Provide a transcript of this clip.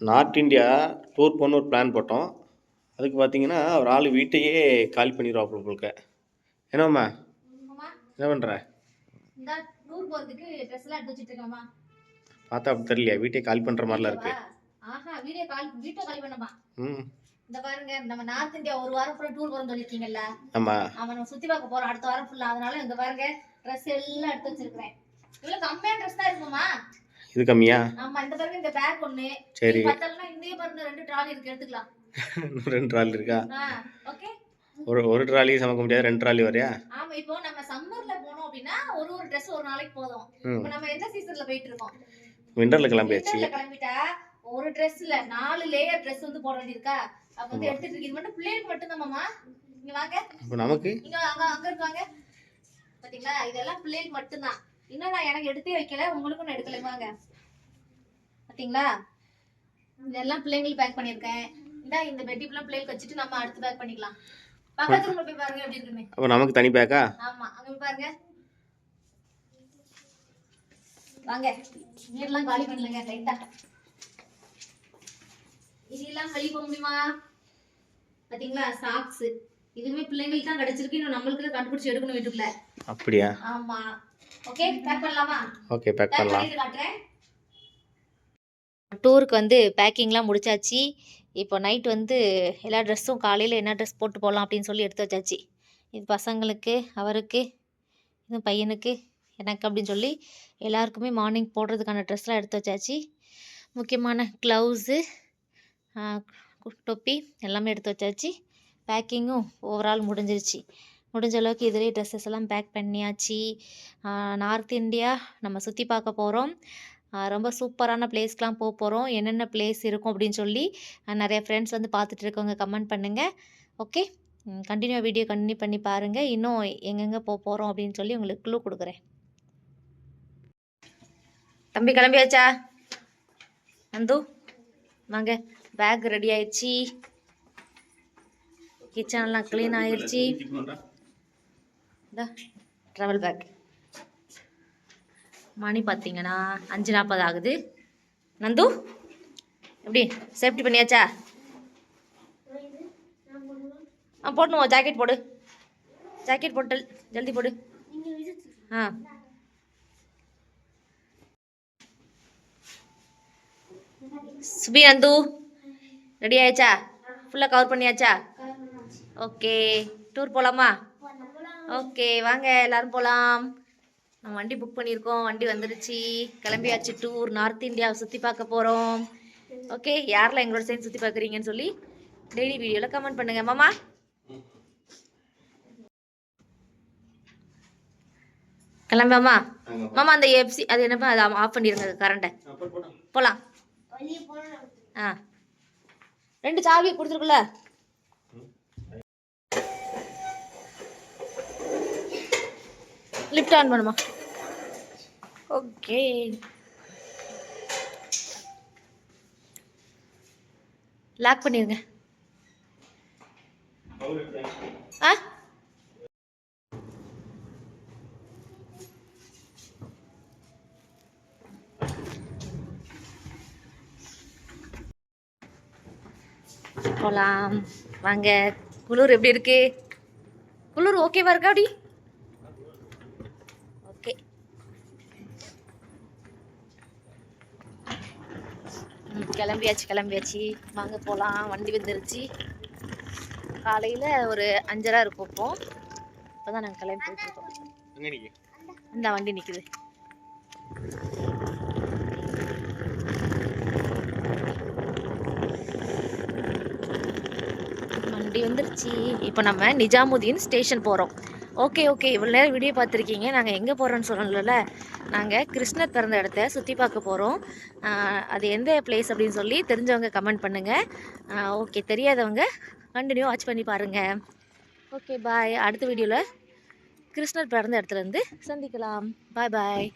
North India tour போகணுன்னு ஒரு plan போட்டோம். அதுக்கு பார்த்தீங்கன்னா ஒரு ஆள் வீட்டையே காலி பண்ணிடுவாப்புல போலுக்க என்னம்மா? என்ன பண்ணுற பார்த்தா அப்படி தெரியலையா வீட்டையே காலி பண்ணுற மாதிரிலாம் இருக்கு. ஆஹா வீடியோ கால் வீட்டை காலி பண்ணமா ம். இந்த பாருங்க நம்ம நார்த் இந்தியா ஒரு வாரம் ஃபுல்லா டூர் போறோம்னு சொல்லிருக்கீங்கல்ல ஆமாம் அவன் நம்ம சுத்தி பார்க்க போறோம் அடுத்த வாரம் ஃபுல்லா அதனால இந்த பாருங்க ட்ரெஸ் எல்லாம் எடுத்து வச்சிருக்கேன் இவ்வளவு கம்மியான ட்ரெஸ் தான் இருக்குமா இது கம்மியா? ஆமா இந்த பாருங்க இந்த பேக் ஒண்ணு. சரி. பத்தலனா இந்தே பாருங்க ரெண்டு ட்ராலி இருக்கு எடுத்துக்கலாம். இன்னும் ரெண்டு ட்ராலி இருக்கா? ஓகே ஒரு ஒரு ட்ராலி சமைக்க முடியாது ரெண்டு ட்ராலி வரையா? ஆமா இப்போ நம்ம சம்மர்ல போனோம் அப்படின்னா ஒரு ஒரு ட்ரெஸ் ஒரு நாளைக்கு போதும். இப்போ நம்ம எந்த சீசன்ல போயிட்டு இருக்கோம்? விண்டரில் கிளம்பியாச்சு. விண்டர்ல கிளம்பிட்டா ஒரு ட்ரெஸ்ல நாலு லேயர் ட்ரெஸ் வந்து போட வேண்டியிருக்கா? அப்ப வந்து எடுத்துட்டு இது மட்டும் பிள்ளைகளுக்கு மட்டும் தான் மாமா. இங்க வாங்க. இப்போ நமக்கு? இங்க அங்க அங்க இருக்காங்க பாத்தீங்களா? இதெல்லாம் பிள்ளைகளுக்கு மட்டும்தான். இன்னும் நான் எனக்கு எடுத்தே வைக்கல உங்களுக்கும் நான் எடுக்கல வாங்க பாத்தீங்களா? இதெல்லாம் பிள்ளைங்களுக்கு பேக் பண்ணியிருக்கேன். இந்தா இந்த பெட்டிப்லாம் பிள்ளைகளுக்கு வச்சுட்டு நம்ம அடுத்து பேக் பண்ணிக்கலாம். பக்கத்து ரூம்ல போய் பாருங்க எப்படி இருக்குன்னு. அப்போ நமக்கு தனி பேக்கா ஆமா அங்க பாருங்க. வாங்க வீடெல்லாம் காலி பண்ணலங்க லைட்டா இதெல்லாம் வெளிய போக முடியுமா? பாத்தீங்களா சாக்ஸ் இதுவுமே பிள்ளைங்களுக்கு தான் கிடைச்சிருக்கு இன்னும் நம்மளுக்கு கண்டுபிடிச்சு எடுக்கணும் வீட்டுக்குள்ள. அப்படியா? ஆமா. ஓகே பேக் பண்ணலாமா? ஓகே பேக் பண்ணலாம். டூருக்கு வந்து பேக்கிங்லாம் முடிச்சாச்சு. இப்போ நைட் வந்து எல்லா ட்ரெஸ்ஸும் காலையில் என்ன ட்ரெஸ் போட்டு போகலாம் அப்படின்னு சொல்லி எடுத்து வச்சாச்சு. இது பசங்களுக்கு அவருக்கு இது பையனுக்கு எனக்கு அப்படின்னு சொல்லி எல்லாருக்குமே மார்னிங் போடுறதுக்கான ட்ரெஸ்லாம் எடுத்து வச்சாச்சு. முக்கியமான க்ளவுஸு தொப்பி எல்லாமே எடுத்து வச்சாச்சு. பேக்கிங்கும் ஓவரால் முடிஞ்சிருச்சு. முடிஞ்ச அளவுக்கு இதிலே ட்ரெஸ்ஸஸ் எல்லாம் பேக் பண்ணியாச்சு. நார்த் இந்தியா நம்ம சுற்றி பார்க்க போகிறோம் ரொம்ப சூப்பரான பிளேஸ்க்கெலாம் போக போகிறோம் என்னென்ன பிளேஸ் இருக்கும் அப்படின்னு சொல்லி நிறைய ஃப்ரெண்ட்ஸ் வந்து பார்த்துட்டு இருக்கவங்க கமெண்ட் பண்ணுங்கள் ஓகே கண்டினியூ வீடியோ கண்டினியூ பண்ணி பாருங்கள் இன்னும் எங்கெங்கே போக போகிறோம் அப்படின்னு சொல்லி உங்களுக்கு க்ளூ கொடுக்குறேன். தம்பி கிளம்பியாச்சா? நந்து வாங்க. பேக் ரெடி ஆயிடுச்சு. கிச்சன்லாம் க்ளீன் ஆயிடுச்சு. இந்த ட்ராவல் பேக் மணி பார்த்தீங்கன்னா அஞ்சு நாற்பது ஆகுது. நந்து எப்படி? சேஃப்டி பண்ணியாச்சா? ஆ போடணும் ஜாக்கெட் போடு. ஜாக்கெட் போட்டு ஜல்தி போடு. ஆ. சுபி நந்து ரெடி ஆயாச்சா? ஃபுல்லாக கவர் பண்ணியாச்சா? ஓகே டூர் போகலாமா ஓகே வாங்க எல்லாரும் போகலாம் நம்ம வண்டி புக் பண்ணியிருக்கோம். வண்டி வந்துருச்சு. கிளம்பியாச்சு டூர் நார்த் இந்தியாவை சுற்றி பார்க்க போகிறோம் ஓகே யாரெல்லாம் எங்களோட சேர்ந்து சுற்றி பார்க்குறீங்கன்னு சொல்லி டெய்லி வீடியோவில் கமெண்ட் பண்ணுங்க. மாமா? கிளம்பாமா மாமா. அந்த எஃப்சி அது என்னப்பா? அதை ஆஃப் பண்ணிடுங்க கரண்ட்டை போகலாம் ஆ. ரெண்டு சாவி கொடுத்துருக்குல்ல? லிஃப்ட் ஆன் பண்ணுமா? ஓகே லாக் பண்ணிருங்க. ஆ? போகலாம் வாங்க. குளிர் எப்படி இருக்கு? குளிர் ஓகேவா இருக்கா அப்படி? கிளம்பியாச்சு கிளம்பியாச்சு. வாங்க போகலாம் வண்டி வந்துருச்சு. காலையில் ஒரு அஞ்சரை இருக்கும் இப்போ. இப்போ தான் நாங்கள் கிளம்பி போயிட்டுருக்கோம். இந்த வண்டி நிற்குது வண்டி வந்துருச்சு. இப்போ நம்ம நிஜாமுதீன் ஸ்டேஷன் போகிறோம் ஓகே ஓகே. இவ்வளோ நேரம் வீடியோ பார்த்துருக்கீங்க. நாங்கள் எங்கே போகிறோன்னு சொல்லணும்ல? நாங்கள் கிருஷ்ணர் பிறந்த இடத்த சுற்றி பார்க்க போகிறோம் அது எந்த பிளேஸ் அப்படின்னு சொல்லி தெரிஞ்சவங்க கமெண்ட் பண்ணுங்கள் ஓகே. தெரியாதவங்க கண்டினியூ வாட்ச் பண்ணி பாருங்கள் ஓகே பாய் அடுத்த வீடியோவில் கிருஷ்ணர் பிறந்த இடத்துலேருந்து சந்திக்கலாம். பாய் பாய்